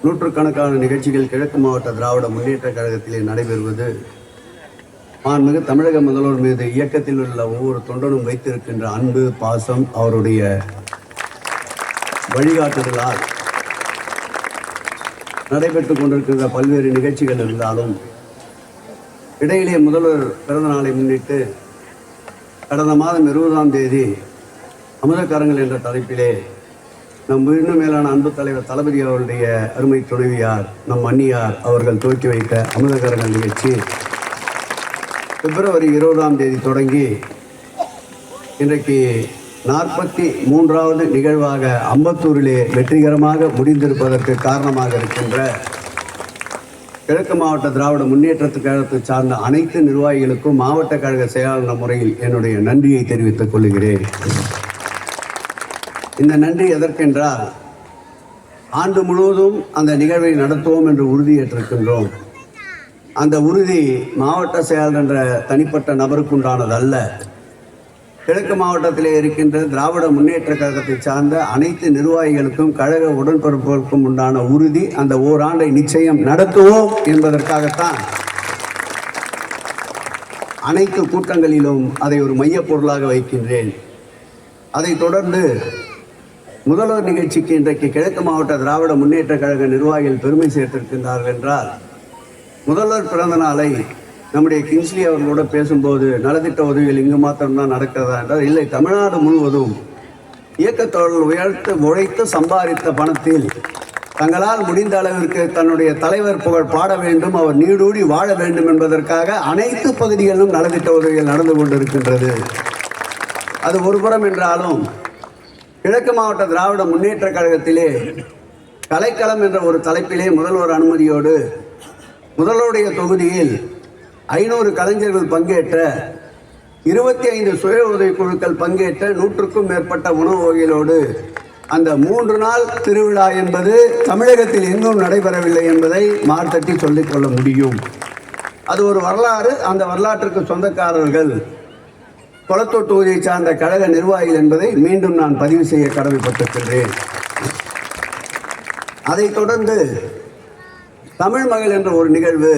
நூற்றுக்கணக்கான நிகழ்ச்சிகள் கிழக்கு மாவட்ட திராவிட முன்னேற்ற கழகத்திலே நடைபெறுவது மாண்புமிகு தமிழக முதல்வர் மீது இயக்கத்தில் உள்ள ஒவ்வொரு தொண்டனும் வைத்திருக்கின்ற அன்பு பாசம் அவருடைய வழிகாட்டுதலால் நடைபெற்றுக் கொண்டிருக்கின்ற பல்வேறு நிகழ்ச்சிகள் இருந்தாலும் இடையிலே முதல்வர் பிறந்த நாளை முன்னிட்டு கடந்த மாதம் இருபதாம் தேதி அமுதக்கரங்கள் என்ற தலைப்பிலே நம் இன்னும் மேலான அன்பு தலைவர் தளபதி அவருடைய அருமை துணைவியார் நம் அன்னியார் அவர்கள் துவக்கி வைத்த அமிர்தகரங்கள் நிகழ்ச்சி பிப்ரவரி இருபதாம் தேதி தொடங்கி இன்றைக்கு நாற்பத்தி மூன்றாவது நிகழ்வாக அம்பத்தூரிலே வெற்றிகரமாக முடிந்திருப்பதற்கு காரணமாக இருக்கின்ற கிழக்கு மாவட்ட திராவிட முன்னேற்றத்து கழகத்தை சார்ந்த அனைத்து நிர்வாகிகளுக்கும் மாவட்ட கழக செயலாளர் முறையில் என்னுடைய நன்றியை தெரிவித்துக் கொள்கிறேன். இந்த நன்றி எதற்கென்றால் ஆண்டு முழுவதும் அந்த நிகழ்வை நடத்துவோம் என்று உறுதியேற்றிருக்கின்றோம். அந்த உறுதி மாவட்ட செயலர் என்ற தனிப்பட்ட நபருக்குண்டானதல்ல கிழக்கு மாவட்டத்திலே இருக்கின்ற திராவிட முன்னேற்ற கழகத்தை சார்ந்த அனைத்து நிர்வாகிகளுக்கும் கழக உடன்பிறப்புகளுக்கும் உண்டான உறுதி அந்த ஓராண்டை நிச்சயம் நடத்துவோம் என்பதற்காகத்தான் அனைத்து கூட்டங்களிலும் அதை ஒரு மையப்பொருளாக வைக்கின்றேன். அதைத் தொடர்ந்து முதல்வர் நிகழ்ச்சிக்கு இன்றைக்கு கிழக்கு மாவட்ட திராவிட முன்னேற்ற கழக நிர்வாகிகள் பெருமை சேர்த்திருக்கின்றார்கள் என்றால் முதல்வர் பிறந்த நாளை நம்முடைய கிங்ஸ்லி அவர்களோட பேசும்போது நலத்திட்ட உதவிகள் இங்கு மாத்திரம்தான் நடக்கிறதா என்றால் இல்லை தமிழ்நாடு முழுவதும் இயக்கத்தோழர்கள் உயர்த்து உழைத்து சம்பாதித்த பணத்தில் தங்களால் முடிந்த அளவிற்கு தன்னுடைய தலைவர் புகழ் பாட வேண்டும் அவர் நீடூடி வாழ வேண்டும் என்பதற்காக அனைத்து பகுதிகளிலும் நலத்திட்ட உதவிகள் நடந்து கொண்டிருக்கின்றது. அது ஒருபுறம் என்றாலும் கிழக்கு மாவட்ட திராவிட முன்னேற்ற கழகத்திலே கலைக்களம் என்ற ஒரு தலைப்பிலே முதல்வர் அனுமதியோடு முதல்வருடைய தொகுதியில் ஐநூறு கலைஞர்கள் பங்கேற்ற இருபத்தி ஐந்து சுய உதவி குழுக்கள் பங்கேற்ற நூற்றுக்கும் மேற்பட்ட உணவு வகைகளோடு அந்த மூன்று நாள் திருவிழா என்பது தமிழகத்தில் எங்கும் நடைபெறவில்லை என்பதை மார்த்தட்டி சொல்லிக் கொள்ள முடியும். அது ஒரு வரலாறு. அந்த வரலாற்றுக்கு சொந்தக்காரர்கள் கொளத்தூர் தொகுதியை சார்ந்த கழக நிர்வாகிகள் என்பதை மீண்டும் நான் பதிவு செய்ய கடமைப்பட்டிருக்கின்றேன். அதைத் தொடர்ந்து தமிழ் மகள் என்ற ஒரு நிகழ்வு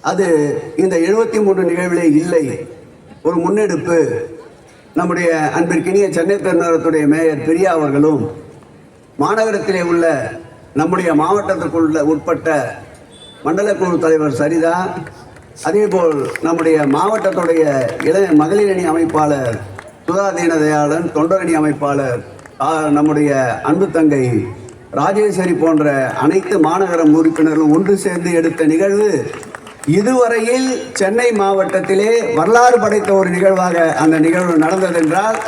அது இந்த எழுபத்தி மூன்று நிகழ்விலே இல்லை. ஒரு முன்னெடுப்பு. நம்முடைய அன்பிற்கினிய சென்னை பெருநகரத்துடைய மேயர் பிரியா அவர்களும் மாநகரத்திலே உள்ள நம்முடைய மாவட்டத்திற்குள்ள உட்பட்ட மண்டல குழு தலைவர் சரிதா அதேபோல் நம்முடைய மாவட்டத்துடைய இளைய மகளிர் அணி அமைப்பாளர் சுதா தீனதயாளன் தொண்டரணி அமைப்பாளர் நம்முடைய அன்பு தங்கை ராஜேஸ்வரி போன்ற அனைத்து மாநகர உறுப்பினர்களும் ஒன்று சேர்ந்து எடுத்த நிகழ்வு இதுவரையில் சென்னை மாவட்டத்திலே வரலாறு படைத்த ஒரு நிகழ்வாக அந்த நிகழ்வு நடந்ததென்றால்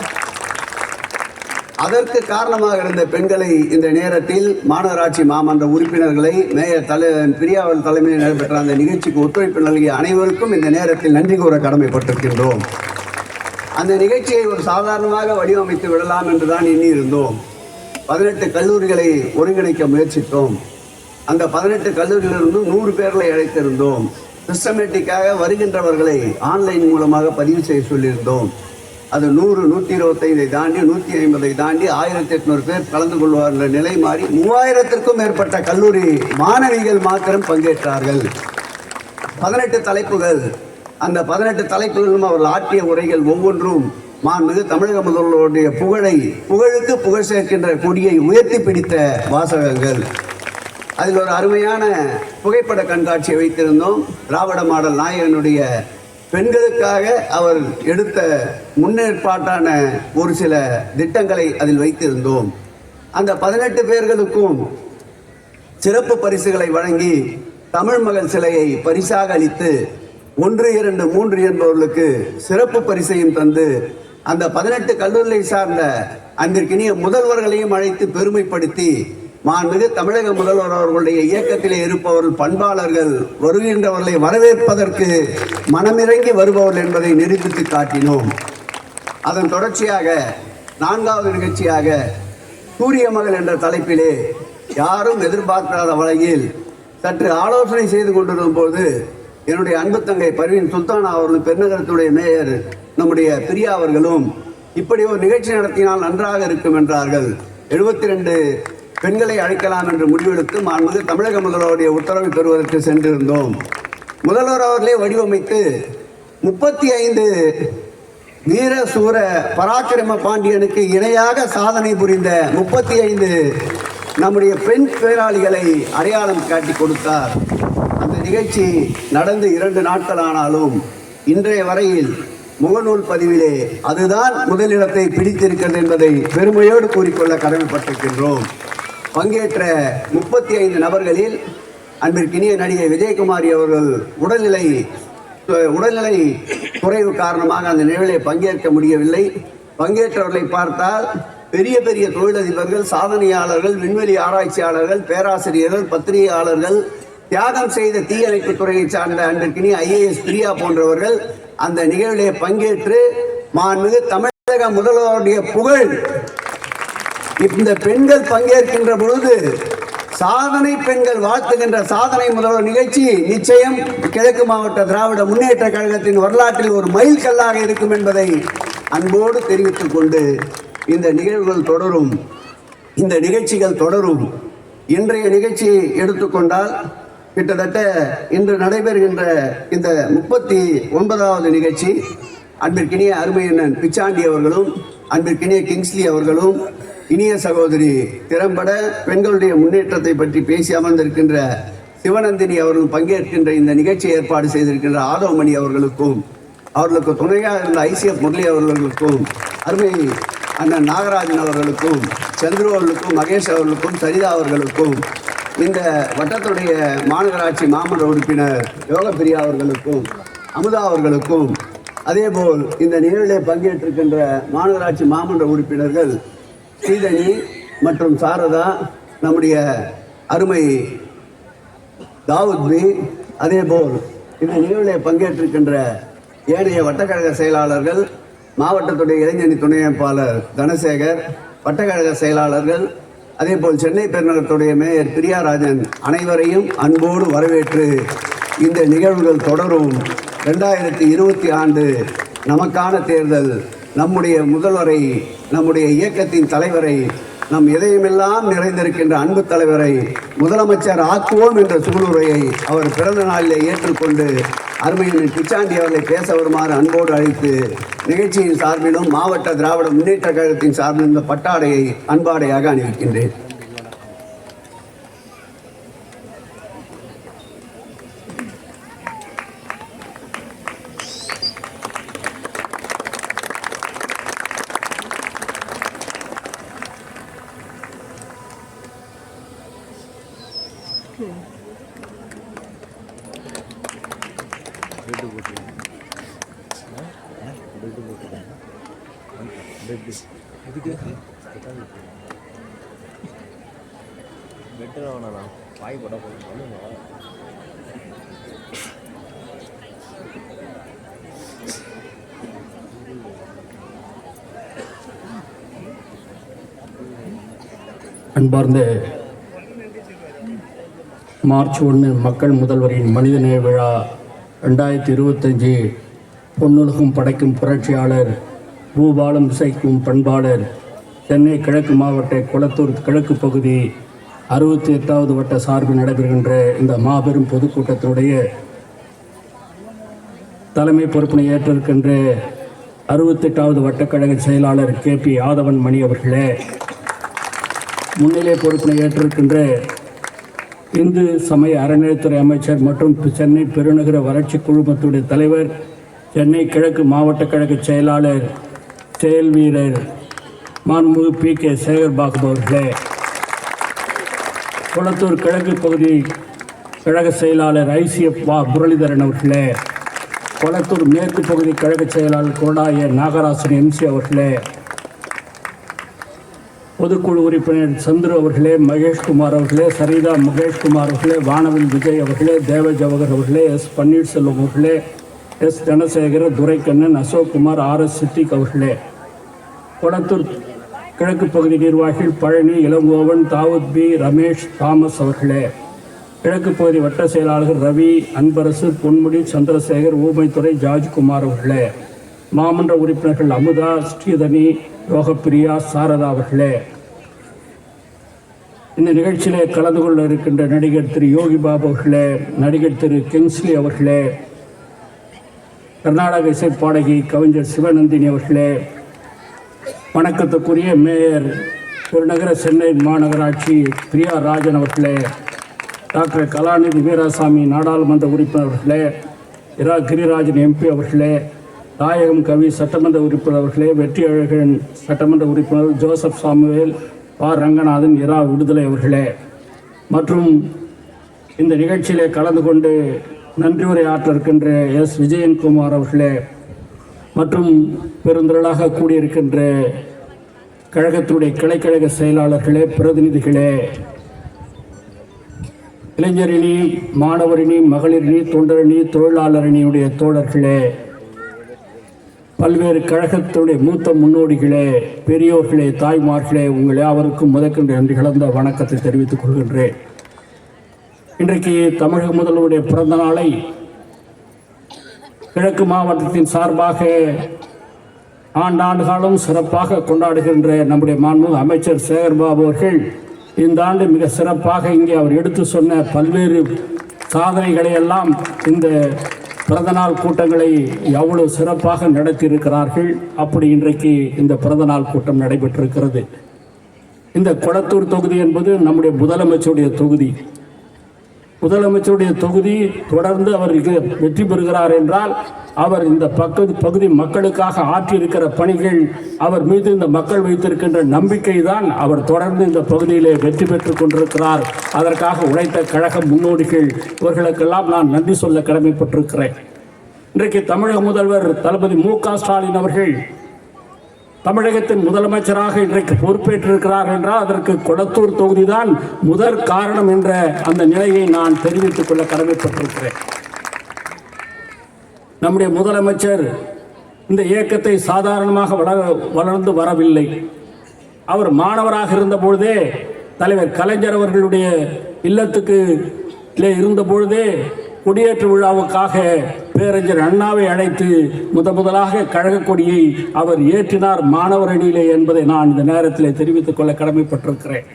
அதற்கு காரணமாக இருந்த பெண்களை இந்த நேரத்தில் மாநகராட்சி மாமன்ற உறுப்பினர்களை மேயர் தலை பிரியாவல் தலைமையில் நடைபெற்ற அந்த நிகழ்ச்சிக்கு ஒத்துழைப்பு நல்கிய அனைவருக்கும் இந்த நேரத்தில் நன்றி கூற கடமைப்பட்டிருக்கின்றோம். அந்த நிகழ்ச்சியை ஒரு சாதாரணமாக வடிவமைத்து விடலாம் என்றுதான் எண்ணி எண்ணியிருந்தோம். பதினெட்டு கல்லூரிகளை ஒருங்கிணைக்க முயற்சித்தோம். அந்த பதினெட்டு கல்லூரியிலிருந்து நூறு பேர்களை அழைத்திருந்தோம். சிஸ்டமேட்டிக்காக வருகின்றவர்களை ஆன்லைன் மூலமாக பதிவு செய்ய சொல்லியிருந்தோம். அது நூறு நூற்றி இருபத்தைந்தை தாண்டி நூற்றி ஐம்பதை தாண்டி ஆயிரத்தி எட்நூறு பேர் கலந்து கொள்வார் என்ற நிலை மாறி மூவாயிரத்திற்கும் மேற்பட்ட கல்லூரி மாணவிகள் மாத்திரம் பங்கேற்றார்கள். பதினெட்டு தலைப்புகள். அந்த பதினெட்டு தலைப்புகளிலும் அவர்கள் ஆற்றிய உரைகள் ஒவ்வொன்றும் மாண்புமிகு தமிழக முதல்வருடைய புகழை புகழுக்கு புகழ் சேர்க்கின்ற கொடியை உயர்த்தி பிடித்த வாசகங்கள் அதில் ஒரு அருமையான புகைப்பட கண்காட்சியை வைத்திருந்தோம். திராவிட மாடல் நாயகனுடைய பெண்களுக்காக அவர் எடுத்த முன்னேற்பாட்டான ஒரு சில திட்டங்களை அதில் வைத்திருந்தோம். அந்த பதினெட்டு பேர்களுக்கும் சிறப்பு பரிசுகளை வழங்கி தமிழ் மகள் சிலையை பரிசாக அளித்து ஒன்று இரண்டு மூன்று என்பவர்களுக்கு சிறப்பு பரிசையும் தந்து அந்த பதினெட்டு கல்லூரிகளை சார்ந்த அன்றிற்கினிய முதல்வர்களையும் அழைத்து பெருமைப்படுத்தி மாண்புமிகு தமிழக முதல்வர் அவர்களுடைய இயக்கத்திலே இருப்பவர்கள் பண்பாளர்கள் வருகின்றவர்களை வரவேற்பதற்கு மனமிறங்கி வருபவர்கள் என்பதை நிரூபித்து காட்டினோம். அதன் தொடர்ச்சியாக நான்காவது நிகழ்ச்சியாக சூரிய மகள் என்ற தலைப்பிலே யாரும் எதிர்பார்க்காத வகையில் சற்று ஆலோசனை செய்து கொண்டிருக்கும் போது என்னுடைய அன்பு தங்கை பர்வீன் சுல்தானா அவர்கள் பெருநகரத்துடைய மேயர் நம்முடைய பிரியா அவர்களும் இப்படி ஒரு நிகழ்ச்சி நடத்தினால் நன்றாக இருக்கும் என்றார்கள். எழுபத்தி ரெண்டு பெண்களை அழைக்கலாம் என்று முடிவெடுத்து மாண்பது தமிழக முதல்வருடைய உத்தரவை பெறுவதற்கு சென்றிருந்தோம். முதல்வர் அவர்களே வடிவமைத்து முப்பத்தி ஐந்து வீர சூர பராக்கிரம பாண்டியனுக்கு இணையாக சாதனை புரிந்த முப்பத்தி ஐந்து நம்முடைய பெண் பேராளிகளை அடையாளம் காட்டி கொடுத்தார். அந்த நிகழ்ச்சி நடந்து இரண்டு நாட்கள் ஆனாலும் இன்றைய வரையில் முகநூல் பதிவிலே அதுதான் முதலிடத்தை பிடித்திருக்கிறது என்பதை பெருமையோடு கூறிக்கொள்ள கடமைப்பட்டிருக்கின்றோம். பங்கேற்ற முப்பத்தி ஐந்து நபர்களில் அன்பிற்கினிய நடிகை விஜயகுமாரி அவர்கள் உடல்நிலை உடல்நிலை குறைவு காரணமாக அந்த நிகழ்வை பங்கேற்க முடியவில்லை. பங்கேற்றவர்களை பார்த்தால் பெரிய பெரிய தொழிலதிபர்கள் சாதனையாளர்கள் விண்வெளி ஆராய்ச்சியாளர்கள் பேராசிரியர்கள் பத்திரிகையாளர்கள் தியாகம் செய்த தீயணைப்பு துறையை சார்ந்த அன்பிற்கினி ஐஏஎஸ் பிரியா போன்றவர்கள் அந்த நிகழ்விலே பங்கேற்று மாண்புமிகு தமிழக முதல்வருடைய புகழ் இந்த பெண்கள் பங்கேற்கின்ற பொழுது சாதனை பெண்கள் வாழ்த்துகின்ற சாதனை முதல்வர் நிகழ்ச்சி நிச்சயம் கிழக்கு மாவட்ட திராவிட முன்னேற்ற கழகத்தின் வரலாற்றில் ஒரு மைல் கல்லாக இருக்கும் என்பதை அன்போடு தெரிவித்துக் கொண்டு இந்த நிகழ்வுகள் தொடரும். இந்த நிகழ்ச்சிகள் தொடரும். இன்றைய நிகழ்ச்சியை எடுத்துக்கொண்டால் கிட்டத்தட்ட இன்று நடைபெறுகின்ற இந்த முப்பத்தி ஒன்பதாவது நிகழ்ச்சி. அன்பிற்கினிய அருமையண்ணன் பிச்சாண்டி அவர்களும் அன்பிற்கினிய கிங்ஸ்லி அவர்களும் இனிய சகோதரி திறம்பட பெண்களுடைய முன்னேற்றத்தை பற்றி பேசி அமர்ந்திருக்கின்ற சிவநந்தினி அவர்கள் பங்கேற்கின்ற இந்த நிகழ்ச்சி ஏற்பாடு செய்திருக்கின்ற ஆதவமணி அவர்களுக்கும் அவர்களுக்கு துணையாக இருந்த ஐசிஎஃப் முரளி அவர்களுக்கும் அருமை அண்ணன் நாகராஜன் அவர்களுக்கும் சந்துரு அவர்களுக்கும் மகேஷ் அவர்களுக்கும் சரிதா அவர்களுக்கும் இந்த வட்டத்துடைய மாநகராட்சி மாமன்ற உறுப்பினர் யோகப்பிரியா அவர்களுக்கும் அமுதா அவர்களுக்கும் அதேபோல் இந்த நிகழ்வில் பங்கேற்றிருக்கின்ற மாநகராட்சி மாமன்ற உறுப்பினர்கள் ஸ்ரீதனி மற்றும் சாரதா நம்முடைய அருமை தாவூத் அதே அதேபோல் இந்த நிகழ்வில் பங்கேற்றிருக்கின்ற ஏனைய வட்டக்கழக செயலாளர்கள் மாவட்டத்துடைய இளைஞணி துணை அமைப்பாளர் தனசேகர் வட்டக்கழக செயலாளர்கள் அதேபோல் சென்னை பெருநகரத்துடைய மேயர் பிரியாராஜன் அனைவரையும் அன்போடு வரவேற்று இந்த நிகழ்வுகள் தொடரும். ரெண்டாயிரத்தி இருபத்தி ஆண்டு நமக்கான தேர்தல் நம்முடைய முதல்வரை நம்முடைய இயக்கத்தின் தலைவரை நம் இதயமெல்லாம் நிறைந்திருக்கின்ற அன்பு தலைவரை முதலமைச்சர் ஆக்குவோம் என்ற சூளுரையை அவர் பிறந்த நாளிலே ஏற்றுக்கொண்டு அருமையின் பிச்சாண்டி அவர்களை பேச வருமாறு அன்போடு அழைத்து நிகழ்ச்சியின் சார்பிலும் மாவட்ட திராவிட முன்னேற்ற கழகத்தின் சார்பிலும் இந்த பட்டாடையை அன்பாடையாக அணிவிக்கின்றேன். அன்பார்ந்த மார்ச் ஒன்று மக்கள் முதல்வரின் மனிதநேய விழா ரெண்டாயிரத்தி இருபத்தஞ்சி பொன்னுலகம் படைக்கும் புரட்சியாளர் பூபாலம் இசைக்கும் பண்பாளர் சென்னை கிழக்கு மாவட்ட குளத்தூர் கிழக்கு பகுதி அறுபத்தி எட்டாவது வட்ட சார்பில் நடைபெறுகின்ற இந்த மாபெரும் பொதுக்கூட்டத்தினுடைய தலைமை பொறுப்பினை ஏற்றிருக்கின்ற அறுபத்தெட்டாவது வட்டக்கழக செயலாளர் கே பி யாதவன் மணி அவர்களே முன்னிலை பொறுப்பினை ஏற்றிருக்கின்ற இந்து சமய அறநிலைத்துறை அமைச்சர் மற்றும் சென்னை பெருநகர வறட்சி குழுமத்துடைய தலைவர் சென்னை கிழக்கு மாவட்ட கழக செயலாளர் செயல் வீரர் மாண்புமிகு பி. கே. சேகர்பாபு அவர்களே. குளத்தூர் கிழக்கு பகுதி கழக செயலாளர் ஐசிஎஃப் வா. முரளிதரன் அவர்களே. குளத்தூர் மேற்கு பகுதி கழக செயலாளர் கொடாய நாகராசன் எம்சி அவர்களே. பொதுக்குழு உறுப்பினர் சந்துரு அவர்களே மகேஷ்குமார் அவர்களே சரிதா மகேஷ்குமார் அவர்களே வானவில் விஜய் அவர்களே தேவ ஜவஹர் அவர்களே எஸ் பன்னீர்செல்வம் அவர்களே S Dhanasekara Duraikannan Ashokkumar R S Siddiq அவர்களே. கொளத்தூர் கிழக்கு பகுதி நிர்வாகிகள் பழனி இளங்கோவன் தாவூத் பி. ரமேஷ் தாமஸ் அவர்களே. கிழக்கு பகுதி வட்ட செயலாளர்கள் ரவி அன்பரசு பொன்முடி சந்திரசேகர் ஊமைத்துறை ஜார்ஜ்குமார் அவர்களே. மாமன்ற உறுப்பினர்கள் அமுதா ஸ்ரீதனி யோகப்பிரியா சாரதா அவர்களே. இந்த நிகழ்ச்சியிலே கலந்து கொள்ள இருக்கின்ற நடிகர் திரு யோகி பாபு அவர்களே நடிகர் திரு கிங்ஸ்லி அவர்களே கர்நாடக இசைப்பாடகி கவிஞர் சிவநந்தினி அவர்களே வணக்கத்துக்குரிய மேயர் பெருநகர சென்னை மாநகராட்சி பிரியா ராஜன் அவர்களே டாக்டர் கலாநிதி வீராசாமி நாடாளுமன்ற உறுப்பினர் அவர்களே இரா கிரிராஜன் எம்பி அவர்களே தாயகம் கவி சட்டமன்ற உறுப்பினர் அவர்களே வெற்றி அழகன் சட்டமன்ற உறுப்பினர் ஜோசப் சாமுவேல் பா. ரங்கநாதன் இரா. விடுதலை அவர்களே. மற்றும் இந்த நிகழ்ச்சியிலே கலந்து கொண்டு நன்றி உரையாற்ற இருக்கின்ற எஸ். விஜயன்குமார் அவர்களே மற்றும் பெருந்திரளாக கூடியிருக்கின்ற கழகத்துடைய கிளைக்கழக செயலாளர்களே பிரதிநிதிகளே. இளைஞரணி மாணவரணி மகளிரணி தொண்டரணி தொழிலாளரணியுடைய தோழர்களே. பல்வேறு கழகத்துடைய மூத்த முன்னோடிகளே பெரியோர்களே தாய்மார்களே உங்கள் யாவருக்கும் முதற்கொண்டு நன்றி கலந்த வணக்கத்தை தெரிவித்துக் கொள்கின்றேன். இன்றைக்கு தமிழக முதல்வருடைய பிறந்த நாளை கிழக்கு மாவட்டத்தின் சார்பாக ஆண்டாண்டு காலம் சிறப்பாக கொண்டாடுகின்ற நம்முடைய மாண்பு அமைச்சர் சேகர்பாபு அவர்கள் இந்த ஆண்டு மிக சிறப்பாக இங்கே அவர் எடுத்து சொன்ன பல்வேறு சாதனைகளை எல்லாம் இந்த பிறந்தநாள் கூட்டங்களை எவ்வளவு சிறப்பாக நடத்தியிருக்கிறார்கள் அப்படி இன்றைக்கு இந்த பிறந்தநாள் கூட்டம் நடைபெற்றிருக்கிறது. இந்த கொளத்தூர் தொகுதி என்பது நம்முடைய முதலமைச்சருடைய தொகுதி. முதலமைச்சருடைய தொகுதி தொடர்ந்து அவர் வெற்றி பெறுகிறார் என்றால் அவர் இந்த பக்கத்து பகுதி மக்களுக்காக ஆற்றியிருக்கிற பணிகள் அவர் மீது இந்த மக்கள் வைத்திருக்கின்ற நம்பிக்கை தான் அவர் தொடர்ந்து இந்த பகுதியிலே வெற்றி பெற்றுக் கொண்டிருக்கிறார். அதற்காக உழைத்த கழக முன்னோடிகள் இவர்களுக்கெல்லாம் நான் நன்றி சொல்ல கடமைப்பட்டிருக்கிறேன். இன்றைக்கு தமிழக முதல்வர் தளபதி மு க ஸ்டாலின் அவர்கள் தமிழகத்தின் முதலமைச்சராக இன்றைக்கு பொறுப்பேற்றிருக்கிறார் என்றால் அதற்கு கொளத்தூர் தொகுதிதான் முதற் காரணம் என்ற அந்த நிலையை நான் தெரிவித்துக் கொள்ள கடமைப்பட்டிருக்கிறேன். நம்முடைய முதலமைச்சர் இந்த இயக்கத்தை சாதாரணமாக வளர வளர்ந்து வரவில்லை. அவர் மாணவராக இருந்த பொழுதே தலைவர் கலைஞர் அவர்களுடைய இல்லத்துக்கு இருந்த பொழுதே கொடியேற்று விழாவுக்காக பேரறிஞர் அண்ணாவை அழைத்து முத முதலாக கழக கொடியை அவர் ஏற்றினார் மாணவர் அணியிலே என்பதை நான் இந்த நேரத்தில் தெரிவித்துக் கொள்ள கடமைப்பட்டிருக்கிறேன்.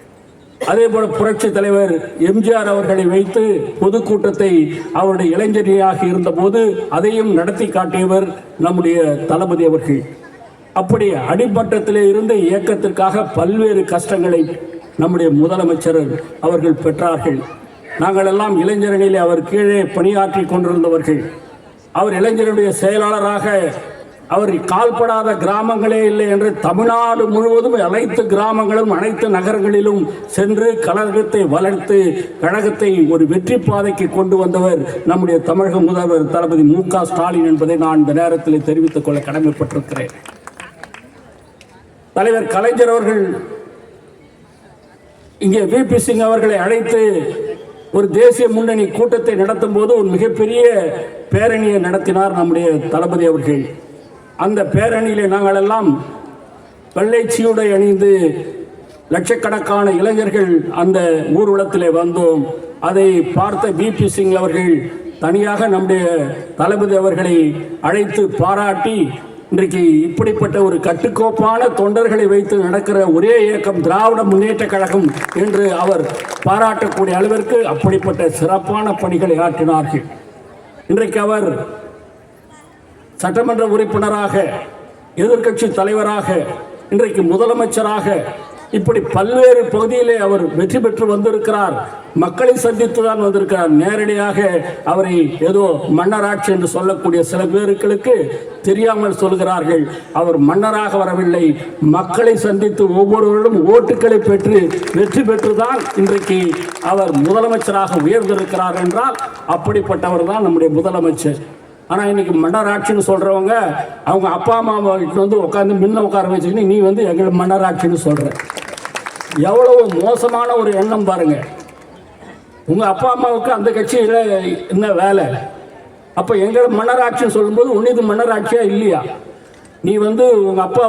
அதே போல புரட்சி தலைவர் எம்ஜிஆர் அவர்களை வைத்து பொதுக்கூட்டத்தை அவருடைய இளைஞரியாக இருந்தபோது அதையும் நடத்தி காட்டியவர் நம்முடைய தளபதி அவர்கள். அப்படி அடிப்பட்டத்திலே இருந்த இயக்கத்திற்காக பல்வேறு கஷ்டங்களை நம்முடைய முதலமைச்சர் அவர்கள் பெற்றார்கள். நாங்கள் எல்லாம் இளைஞரணியில் அவர் கீழே பணியாற்றி கொண்டிருந்தவர்கள். அவர் இளைஞருடைய செயலாளராக அவர் கால்படாத கிராமங்களே இல்லை என்று தமிழ்நாடு முழுவதும் அனைத்து கிராமங்களும் அனைத்து நகரங்களிலும் சென்று கழகத்தை வளர்த்து கழகத்தை ஒரு வெற்றி பாதைக்கு கொண்டு வந்தவர் நம்முடைய தமிழக முதல்வர் தளபதி மு க ஸ்டாலின் என்பதை நான் இந்த நேரத்தில் தெரிவித்துக் கொள்ள கடமைப்பட்டிருக்கிறேன். தலைவர் கலைஞர் அவர்கள் இங்கே விபி சிங் அவர்களை அழைத்து ஒரு தேசிய முன்னணி கூட்டத்தை நடத்தும் போது ஒரு மிகப்பெரிய பேரணியை நடத்தினார் நம்முடைய தளபதி அவர்கள். அந்த பேரணியிலே நாங்கள் எல்லாம் வெள்ளை சீருடை அணிந்து லட்சக்கணக்கான இளைஞர்கள் அந்த ஊர்வலத்திலே வந்தோம். அதை பார்த்த பிபி சிங் அவர்கள் தனியாக நம்முடைய தளபதி அவர்களை அழைத்து பாராட்டி இன்றைக்கு இப்படிப்பட்ட ஒரு கட்டுக்கோப்பான தொண்டர்களை வைத்து நடக்கிற ஒரே இயக்கம் திராவிட முன்னேற்ற கழகம் என்று அவர் பாராட்டக்கூடிய அளவிற்கு அப்படிப்பட்ட சிறப்பான பணிகளை ஆற்றினார்கள். இன்றைக்கு அவர் சட்டமன்ற உறுப்பினராக எதிர்க்கட்சி தலைவராக இன்றைக்கு முதலமைச்சராக இப்படி பல்வேறு பகுதியிலே அவர் வெற்றி பெற்று வந்திருக்கிறார். மக்களை சந்தித்து தான் வந்திருக்கிறார். நேரடியாக அவரை ஏதோ மன்னராட்சி என்று சொல்லக்கூடிய சில பேருக்களுக்கு தெரியாமல் சொல்கிறார்கள். அவர் மன்னராக வரவில்லை. மக்களை சந்தித்து ஒவ்வொருவரும் ஓட்டுக்களை பெற்று வெற்றி பெற்றுதான் இன்றைக்கு அவர் முதலமைச்சராக உயர்ந்திருக்கிறார் என்றால் அப்படிப்பட்டவர் தான் நம்முடைய முதலமைச்சர். ஆனால் இன்னைக்கு மன்னராட்சின்னு சொல்கிறவங்க அவங்க அப்பா அம்மாவை வந்து உட்காந்து முன்ன உட்கார வச்சுக்கிட்டு நீ வந்து எங்களை மன்னராட்சின்னு சொல்கிற எவ்வளவு மோசமான ஒரு எண்ணம் பாருங்கள் உங்கள் அப்பா அம்மாவுக்கு அந்த கட்சியில் என்ன வேலை? அப்போ எங்களை மன்னராட்சின்னு சொல்லும்போது உன்னை இது மன்னராட்சியா இல்லையா? நீ வந்து உங்கள் அப்பா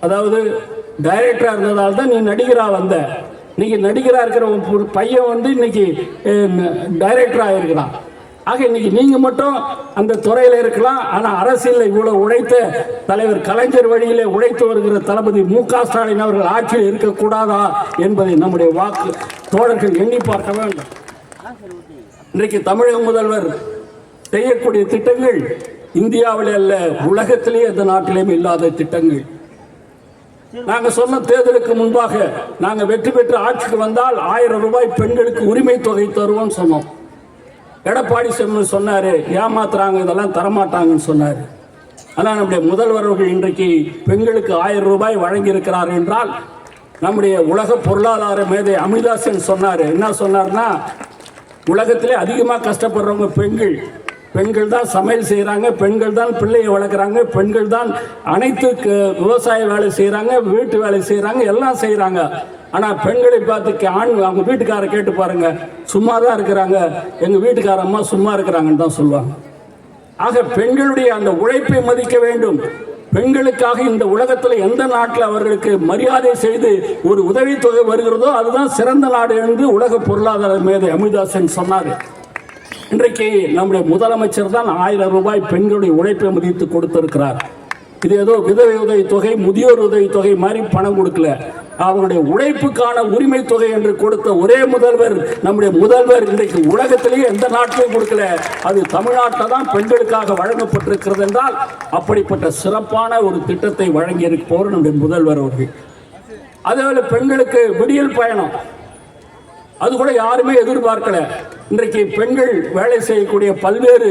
அதாவது டைரக்டராக இருந்ததால் தான் நீ நடிகராக வந்த. இன்னைக்கு நடிகராக இருக்கிற பையன் வந்து இன்னைக்கு டைரக்டராக இருக்கிறான் ஆக இன்னைக்கு நீங்க மட்டும் அந்த துறையில் இருக்கலாம். ஆனா அரசியலில் இவ்வளவு உழைத்த தலைவர் கலைஞர் வழியிலே உழைத்து வருகிற தளபதி மு க ஸ்டாலின் அவர்கள் ஆட்சியில் இருக்கக்கூடாதா என்பதை நம்முடைய வாக்கு தோழர்கள் எண்ணி பார்க்க வேண்டும். இன்றைக்கு தமிழக முதல்வர் செய்யக்கூடிய திட்டங்கள் இந்தியாவில் அல்ல உலகத்திலேயே எந்த நாட்டிலேயும் இல்லாத திட்டங்கள். நாங்க சொன்ன தேர்தலுக்கு முன்பாக நாங்க வெற்றி பெற்று ஆட்சிக்கு வந்தால் ஆயிரம் ரூபாய் பெண்களுக்கு உரிமை தொகை தருவோம் சொன்னோம். எடப்பாடி செம்மன் சொன்னார் ஏமாத்துறாங்க இதெல்லாம் தரமாட்டாங்கன்னு சொன்னார். ஆனால் நம்முடைய முதல்வர்கள் இன்றைக்கு பெண்களுக்கு ஆயிரம் ரூபாய் வழங்கியிருக்கிறார் என்றால் நம்முடைய உலக பொருளாதார மேதை அமிதாசன் சொன்னார். என்ன சொன்னார்னா உலகத்திலே அதிகமாக கஷ்டப்படுறவங்க பெண்கள். பெண்கள் தான் சமையல் செய்கிறாங்க பெண்கள் தான் பிள்ளையை வளர்க்குறாங்க பெண்கள் தான் அனைத்து விவசாய வேலை செய்கிறாங்க வீட்டு வேலை செய்கிறாங்க எல்லாம் செய்கிறாங்க ஆனால் பெண்களை பார்த்து ஆண் அவங்க வீட்டுக்காரரை கேட்டு பாருங்க சும்மா தான் இருக்கிறாங்க. எங்கள் வீட்டுக்கார அம்மா சும்மா இருக்கிறாங்கன்னு தான் சொல்லுவாங்க. ஆக பெண்களுடைய அந்த உழைப்பை மதிக்க வேண்டும். பெண்களுக்காக இந்த உலகத்தில் எந்த நாட்டில் அவர்களுக்கு மரியாதை செய்து ஒரு உதவித்தொகை வருகிறதோ அதுதான் சிறந்த நாடு என்று உலக பொருளாதார மேதை அமிதாசன் சொன்னார். இன்றைக்கு நம்முடைய முதலமைச்சர் தான் ஆயிரம் ரூபாய் பெண்களுடைய உழைப்பை மதித்து கொடுத்திருக்கிறார். இது ஏதோ விதவை உதவி தொகை முதியோர் உதவி தொகை மாதிரி பணம் கொடுக்கல. அவருடைய உழைப்புக்கான உரிமை தொகை என்று கொடுத்த ஒரே முதல்வர் நம்முடைய முதல்வர் இன்றைக்கு உலகத்திலேயே எந்த நாட்டிலையும் கொடுக்கல. அது தமிழ்நாட்டில் தான் பெண்களுக்காக வழங்கப்பட்டிருக்கிறது என்றால் அப்படிப்பட்ட சிறப்பான ஒரு திட்டத்தை வழங்கி இருப்பவர் நம்முடைய முதல்வர் அவர்கள். அதேபோல பெண்களுக்கு விடியல் பயணம். அது கூட யாருமே எதிர்பார்க்கல. இன்றைக்கு பெண்கள் வேலை செய்யக்கூடிய பல்வேறு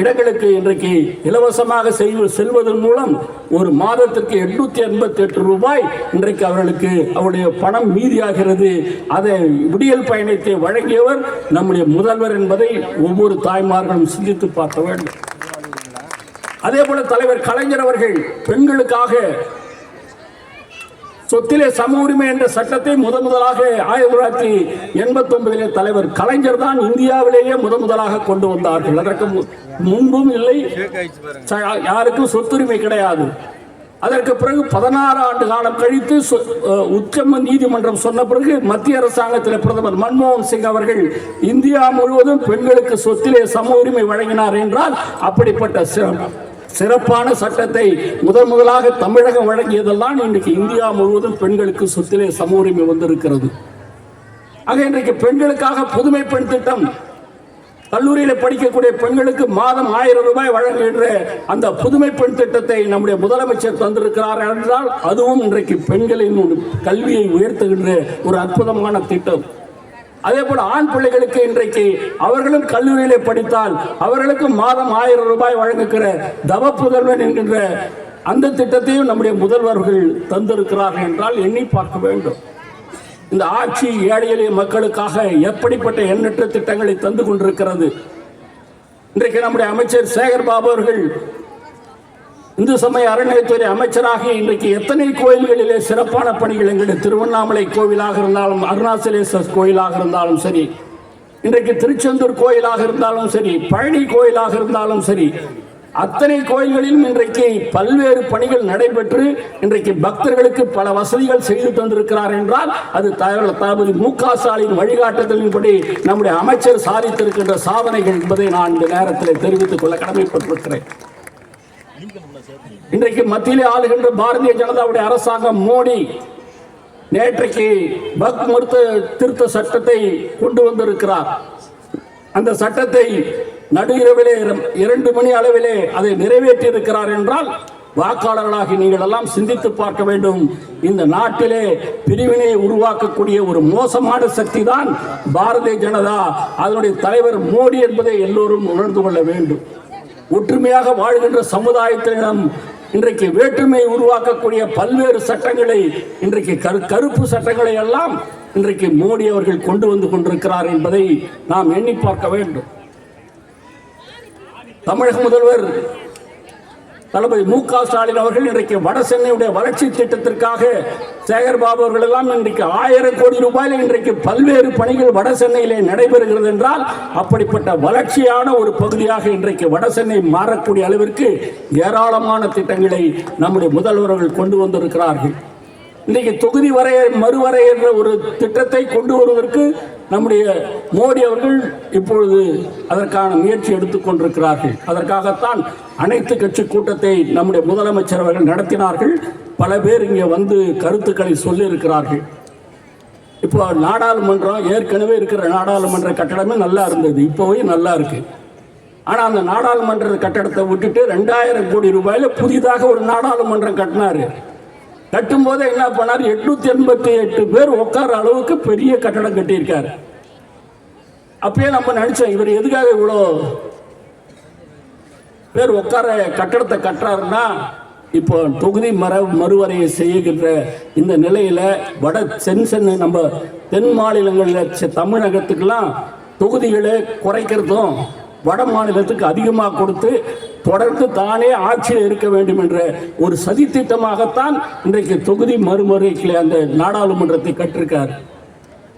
இடங்களுக்கு இன்றைக்கு இலவசமாக செய் செல்வதன் மூலம் ஒரு மாதத்திற்கு எண்ணூற்றி எண்பத்தி எட்டு ரூபாய் இன்றைக்கு அவர்களுக்கு அவருடைய பணம் மீதியாகிறது. அதை விடியல் பயணத்தை வழங்கியவர் நம்முடைய முதல்வர் என்பதை ஒவ்வொரு தாய்மார்களும் சிந்தித்து பார்க்க வேண்டும். அதே போல தலைவர் கலைஞர் அவர்கள் பெண்களுக்காக சொத்திலே சம உரிமை என்ற சட்டத்தை முத முதலாக ஆயிரத்தி தொள்ளாயிரத்தி எண்பத்தி ஒன்பதிலே தலைவர் கலைஞர் தான் இந்தியாவிலேயே முத முதலாக கொண்டு வந்தார்கள். அதற்கு முன்பும் இல்லை. யாருக்கும் சொத்துரிமை கிடையாது. அதற்கு பிறகு பதினாறு ஆண்டு காலம் கழித்து சொ- நீதிமன்றம் சொன்ன பிறகு மத்திய அரசாங்கத்தில் பிரதமர் மன்மோகன் சிங் அவர்கள் இந்தியா முழுவதும் பெண்களுக்கு சொத்திலே சம உரிமை வழங்கினார் என்றால் அப்படிப்பட்ட சிறப்பு சிறப்பான சட்டத்தை முதன் முதலாக தமிழகம் வழங்கியதெல்லாம் இன்றைக்கு இந்தியா முழுவதும் பெண்களுக்கு சொத்திலே சம உரிமை வந்திருக்கிறது. ஆக இன்றைக்கு பெண்களுக்காக புதுமை பெண் திட்டம் கல்லூரியில் படிக்கக்கூடிய பெண்களுக்கு மாதம் ஆயிரம் ரூபாய் வழங்குகின்ற அந்த புதுமை பெண் திட்டத்தை நம்முடைய முதலமைச்சர் தந்திருக்கிறார் என்றால் அதுவும் இன்றைக்கு பெண்களின் கல்வியை உயர்த்துகின்ற ஒரு அற்புதமான திட்டம். அதே போல ஆண் பிள்ளைகளுக்கு இன்றைக்கு அவர்களும் கல்லூரியிலே படித்தால் அவர்களுக்கு மாதம் ஆயிரம் ரூபாய் வழங்குகிற தவ புதல்வன் என்கின்ற அந்த திட்டத்தையும் நம்முடைய முதல்வர்கள் தந்திருக்கிறார்கள் என்றால் எண்ணி பார்க்க வேண்டும். இந்த ஆட்சி ஏழை எளிய மக்களுக்காக எப்படிப்பட்ட எண்ணற்ற திட்டங்களை தந்து கொண்டிருக்கிறது? இன்றைக்கு நம்முடைய அமைச்சர் சேகர் பாபு அவர்கள் இந்து சமய அறநிலையத்துறை அமைச்சராக இன்றைக்கு எத்தனை கோயில்களிலே சிறப்பான பணிகள் எங்களுடைய திருவண்ணாமலை கோவிலாக இருந்தாலும் அருணாச்சலேஸ்வர் கோயிலாக இருந்தாலும் சரி இன்றைக்கு திருச்செந்தூர் கோயிலாக இருந்தாலும் சரி பழனி கோயிலாக இருந்தாலும் சரி அத்தனை கோயில்களிலும் இன்றைக்கு பல்வேறு பணிகள் நடைபெற்று இன்றைக்கு பக்தர்களுக்கு பல வசதிகள் செய்து தந்திருக்கிறார் என்றால் அது தளபதி மு க ஸ்டாலின் வழிகாட்டுதலின்படி நம்முடைய அமைச்சர் சாதித்திருக்கின்ற சாதனைகள் என்பதை நான் இந்த நேரத்தில் தெரிவித்துக் கொள்ள கடமைப்பட்டிருக்கிறேன். இன்றைக்கு மத்தியிலே ஆளுகின்ற பாரதிய ஜனதாவுடைய அரசாங்கம் மோடி நேற்றைக்கு பக் மருத்துவ திருத்த சட்டத்தை கொண்டு வந்திருக்கிறார். அந்த சட்டத்தை நடு இரண்டு மணி அளவிலே அதை நிறைவேற்றி இருக்கிறார் என்றால் வாக்காளர்களாகி நீங்கள் எல்லாம் சிந்தித்து பார்க்க வேண்டும். இந்த நாட்டிலே பிரிவினை உருவாக்கக்கூடிய ஒரு மோசமான சக்தி தான் பாரதிய ஜனதா. அதனுடைய தலைவர் மோடி என்பதை எல்லோரும் உணர்ந்து கொள்ள வேண்டும். ஒற்றுமையாக வாழ்கின்ற சமுதாயத்திடம் இன்றைக்கு வேற்றுமை உருவாக்கக்கூடிய பல்வேறு சட்டங்களை இன்றைக்கு கரு கருப்பு சட்டங்களை எல்லாம் இன்றைக்கு மோடி அவர்கள் கொண்டு வந்து கொண்டிருக்கிறார் என்பதை நாம் எண்ணி பார்க்க வேண்டும். தமிழக முதல்வர் தளபதி மு க ஸ்டாலின் அவர்கள் இன்றைக்கு வட சென்னையுடைய வளர்ச்சி திட்டத்திற்காக சேகர்பாபு அவர்கள் எல்லாம் இன்றைக்கு ஆயிரம் கோடி ரூபாயில் இன்றைக்கு பல்வேறு பணிகள் வட சென்னையிலே நடைபெறுகிறது என்றால் அப்படிப்பட்ட வளர்ச்சியான ஒரு பகுதியாக இன்றைக்கு வட சென்னை மாறக்கூடிய அளவிற்கு ஏராளமான திட்டங்களை நம்முடைய முதல்வர்கள் கொண்டு வந்திருக்கிறார்கள். இன்றைக்கு தொகுதி வரைய மறுவரையற ஒரு திட்டத்தை கொண்டு வருவதற்கு நம்முடைய மோடி அவர்கள் இப்பொழுது அதற்கான முயற்சி எடுத்துக்கொண்டிருக்கிறார்கள் அதற்காகத்தான் அனைத்து கட்சி கூட்டத்தை நம்முடைய முதலமைச்சர் அவர்கள் நடத்தினார்கள். பல பேர் இங்கே வந்து கருத்துக்களை சொல்லியிருக்கிறார்கள். இப்போ நாடாளுமன்றம் ஏற்கனவே இருக்கிற நாடாளுமன்ற கட்டடமே நல்லா இருந்தது இப்போவே நல்லா இருக்கு. ஆனால் அந்த நாடாளுமன்ற கட்டடத்தை விட்டுட்டு ரெண்டாயிரம் கோடி ரூபாயில புதிதாக ஒரு நாடாளுமன்றம் கட்டினாரு. கட்டும் போதே என்ன பண்ணார்? எட்நூத்தி எண்பத்தி எட்டு பேர் உட்கார அளவுக்கு பெரிய கட்டடம் கட்டியிருக்காரு. அப்பயே நம்ம நினைச்சோம் இவர் எதுக்காக இவ்வளோ பேர் உட்கார கட்டடத்தை கட்டுறாருன்னா இப்போ தொகுதி மர மறுவரையை செய்கின்ற இந்த நிலையில வட சென் சென்னை நம்ம தென் மாநிலங்களில் செ- தமிழகத்துக்கெல்லாம் தொகுதிகளை குறைக்கிறதும் வட மாநிலத்துக்கு அதிகமாக கொடுத்து தொடர்ந்து தானே ஆட்சியில் இருக்க வேண்டும் என்ற ஒரு சதித்திட்டமாகத்தான் இன்றைக்கு தொகுதி மறுமுறைக்கு அந்த நாடாளுமன்றத்தை கற்றிருக்கார்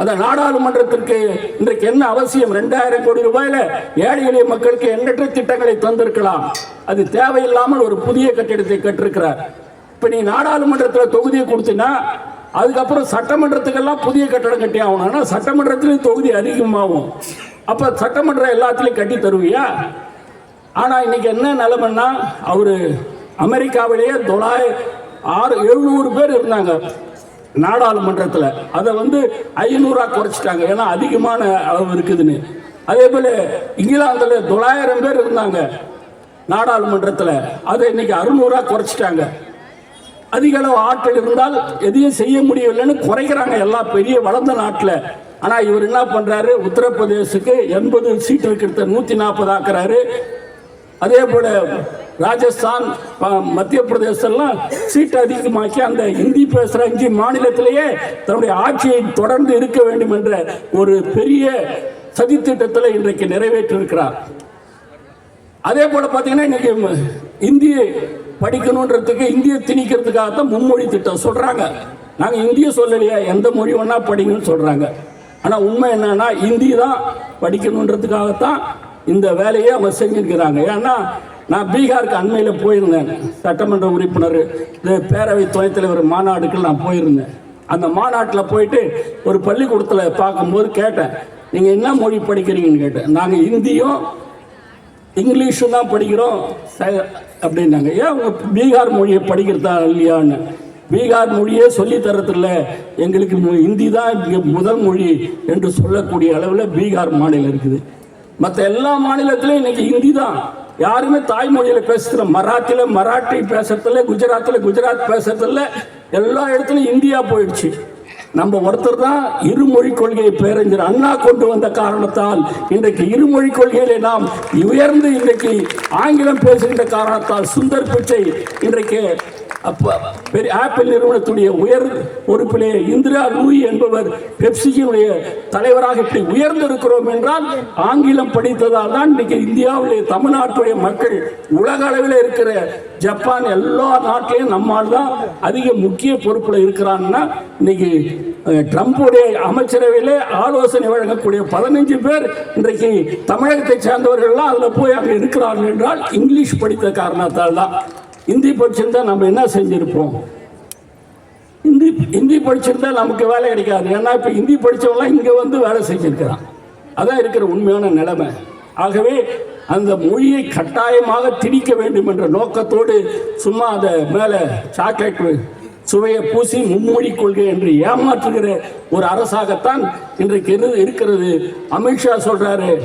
அந்த நாடாளுமன்றத்திற்கு இன்றைக்கு என்ன அவசியம்? ரெண்டாயிரம் கோடி ரூபாயில ஏழை எளிய மக்களுக்கு எண்ணற்ற திட்டங்களை தந்திருக்கலாம். அது தேவையில்லாமல் ஒரு புதிய கட்டிடத்தை கட்டிருக்கிறார். இப்போ நீ நாடாளுமன்றத்தில் தொகுதியை கொடுத்தினா அதுக்கப்புறம் சட்டமன்றத்துக்கெல்லாம் புதிய கட்டடம் கட்டி ஆகணும் ஆனால் சட்டமன்றத்திலையும் தொகுதி அதிகமாகும். அப்போ சட்டமன்றம் எல்லாத்துலேயும் கட்டி தருவியா? ஆனால் இன்னைக்கு என்ன நிலைமைன்னா அவர் அமெரிக்காவிலேயே தொள்ளாய ஆறு எழுநூறு பேர் இருந்தாங்க நாடாளுமன்றத்தில். அதை வந்து ஐநூறாக குறைச்சிட்டாங்க. ஏன்னா அதிகமான அளவு இருக்குதுன்னு. அதே போல் இங்கிலாந்தில் தொள்ளாயிரம் பேர் இருந்தாங்க நாடாளுமன்றத்தில். அதை இன்னைக்கு அறுநூறாக குறைச்சிட்டாங்க. அதிக அளவு ஆட்கள் இருந்தால் எதையும் செய்ய முடியவில்லைன்னு குறைக்கிறாங்க எல்லா பெரிய வளர்ந்த நாட்டில். ஆனால் இவர் என்ன பண்ணுறாரு உத்தரப்பிரதேசுக்கு எண்பது சீட் இருக்கிறத நூற்றி நாற்பது ஆக்குறாரு. அதே போல ராஜஸ்தான் மத்திய பிரதேசம்லாம் சீட்டு அதிகமாக்கி அந்த ஹிந்தி பேசுகிற அஞ்சு மாநிலத்திலேயே தன்னுடைய ஆட்சியை தொடர்ந்து இருக்க வேண்டும் என்ற ஒரு பெரிய சதித்திட்டத்தில் இன்றைக்கு நிறைவேற்றிருக்கிறார். அதே போல பார்த்தீங்கன்னா இன்னைக்கு இந்தியை இந்திய படிக்கணுன்றதுக்கு இந்திய திணிக்கிறதுக்காகத்தான் மும்மொழி திட்டம் சொல்கிறாங்க நாங்கள் இந்திய சொல்லலையா? எந்த மொழி வேணால் படிங்கன்னு சொல்கிறாங்க ஆனால் உண்மை என்னன்னா இந்தி தான் படிக்கணுன்றதுக்காகத்தான் இந்த வேலையை அவங்க செஞ்சிருக்கிறாங்க. ஏன்னா நான் பீகாருக்கு அண்மையில் போயிருந்தேன். சட்டமன்ற உறுப்பினர் பேரவை துணைத் தலைவர் மாநாடுக்கு நான் போயிருந்தேன். அந்த மாநாட்டில் போயிட்டு ஒரு பள்ளிக்கூடத்தில் பார்க்கும்போது கேட்டேன். நீங்கள் என்ன மொழி படிக்கிறீங்கன்னு கேட்டேன். நாங்கள் இந்தியும் இங்கிலீஷும் தான் படிக்கிறோம் ச- அப்படின்னாங்க. ஏன் அவங்க பீகார் மொழியை படிக்கிறதா இல்லையான்னு? பீகார் மொழியே சொல்லி தரதில்ல. எங்களுக்கு ஹிந்தி தான் முதல் மொழி என்று சொல்லக்கூடிய அளவில் பீகார் மாநிலம் இருக்குது. மற்ற எல்லா மாநிலத்திலும் இன்னைக்கு ஹிந்தி தான். யாருமே தாய்மொழியில பேசுகிற மராத்தியில் மராட்டி பேசுறதில்ல குஜராத்தில் குஜராத் பேசுறதில்ல. எல்லா இடத்துலையும் இந்தியா போயிடுச்சு. நம்ம ஒருத்தர் தான் இருமொழி கொள்கையை பேரறிஞர் அண்ணா கொண்டு வந்த காரணத்தால் இன்றைக்கு இருமொழி கொள்கையிலே நாம் உயர்ந்து இன்றைக்கு ஆங்கிலம் பேசுகின்ற காரணத்தால் சுந்தர் பிச்சை இன்றைக்கு அப்போ பெரிய ஆப்பிள் நிறுவனத்துடைய உயர் பொறுப்பிலே இந்திரா லூயி என்பவர் பெப்சியினுடைய தலைவராக இப்படி உயர்ந்திருக்கிறோம் என்றால் ஆங்கிலம் படித்ததால் தான் இன்னைக்கு இந்தியாவிலே தமிழ்நாட்டுடைய மக்கள் உலக அளவில் இருக்கிற ஜப்பான் எல்லா நாட்டிலையும் நம்மால் தான் அதிக முக்கிய பொறுப்பில் இருக்கிறான்னா இன்னைக்கு அஹ், ட்ரம்புடைய அமைச்சரவையிலே ஆலோசனை வழங்கக்கூடிய பதினஞ்சு பேர் இன்றைக்கு தமிழகத்தை சேர்ந்தவர்கள்லாம் அதில் போய் அங்கே இருக்கிறார்கள் என்றால் இங்கிலீஷ் படித்த காரணத்தால் தான். இந்தி படிச்சிருந்தா நம்ம என்ன செஞ்சிருப்போம்? இந்தி ஹிந்தி படிச்சிருந்தா நமக்கு வேலை கிடைக்காது. ஏன்னா இப்போ ஹிந்தி படித்தவங்களாம் இங்கே வந்து வேலை செஞ்சுருக்கிறான். அதான் இருக்கிற உண்மையான நிலைமை. ஆகவே அந்த மொழியை கட்டாயமாக திணிக்க வேண்டும் என்ற நோக்கத்தோடு சும்மா அதை மேலே சாக்லேட் சுவையை பூசி மும்மொழி கொள்கை என்று ஏமாற்றுகிற ஒரு அரசாகத்தான் இன்றைக்கு இரு- இருக்கிறது. அமித்ஷா சொல்கிறாரு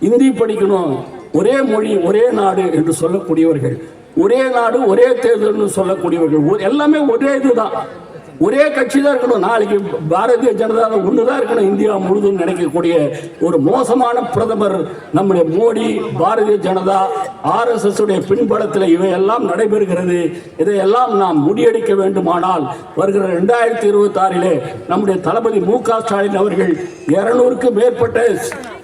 இந்தி படிக்கணும். ஒரே மொழி ஒரே நாடு என்று சொல்லக்கூடியவர்கள். ஒரே நாடு ஒரே தேர்தல்னு சொல்லக்கூடியவர்கள். எல்லாமே ஒரே இதுதான். ஒரே கட்சி தான் இருக்கணும். நாளைக்கு பாரதிய ஜனதா ஒன்று தான் இருக்கணும். இந்தியா முழுதும் நினைக்கக்கூடிய ஒரு மோசமான பிரதமர் நம்முடைய மோடி பாரதிய ஜனதா ஆர்எஸ்எஸ் உடைய பின்பலத்தில் இவையெல்லாம் நடைபெறுகிறது. இதையெல்லாம் நாம் முறியடிக்க வேண்டுமானால் வருகிற ரெண்டாயிரத்தி இருபத்தி ஆறிலே நம்முடைய தளபதி மு க ஸ்டாலின் அவர்கள் இருநூறுக்கும் மேற்பட்ட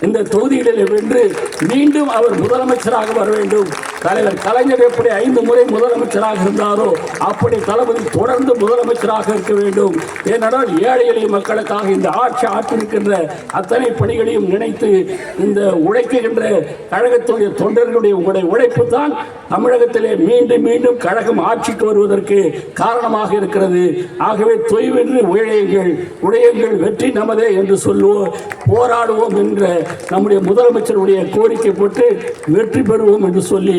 இந்த தொகுதிகளில் வென்று மீண்டும் அவர் முதலமைச்சராக வர வேண்டும். தலைவர் கலைஞர் எப்படி ஐந்து முறை முதலமைச்சராக இருந்தாரோ அப்படி தளபதி தொடர்ந்து முதலமைச்சராக இருக்க வேண்டும். ஏனென்றால் ஏழை எளிய மக்களுக்காக இந்த ஆட்சி ஆற்றிருக்கின்ற அத்தனை பணிகளையும் நினைத்து இந்த உழைக்கின்ற கழகத்துடைய தொண்டர்களுடைய உங்களுடைய உழைப்பு தான் தமிழகத்திலே மீண்டும் மீண்டும் கழகம் ஆட்சிக்கு வருவதற்கு காரணமாக இருக்கிறது. ஆகவே தொய்வின்றி உழையுங்கள் உழையுங்கள் வெற்றி நமதே என்று சொல்லுவோம் போராடுவோம் என்ற நம்முடைய முதலமைச்சருடைய கோரிக்கை போட்டு வெற்றி பெறுவோம் என்று சொல்லி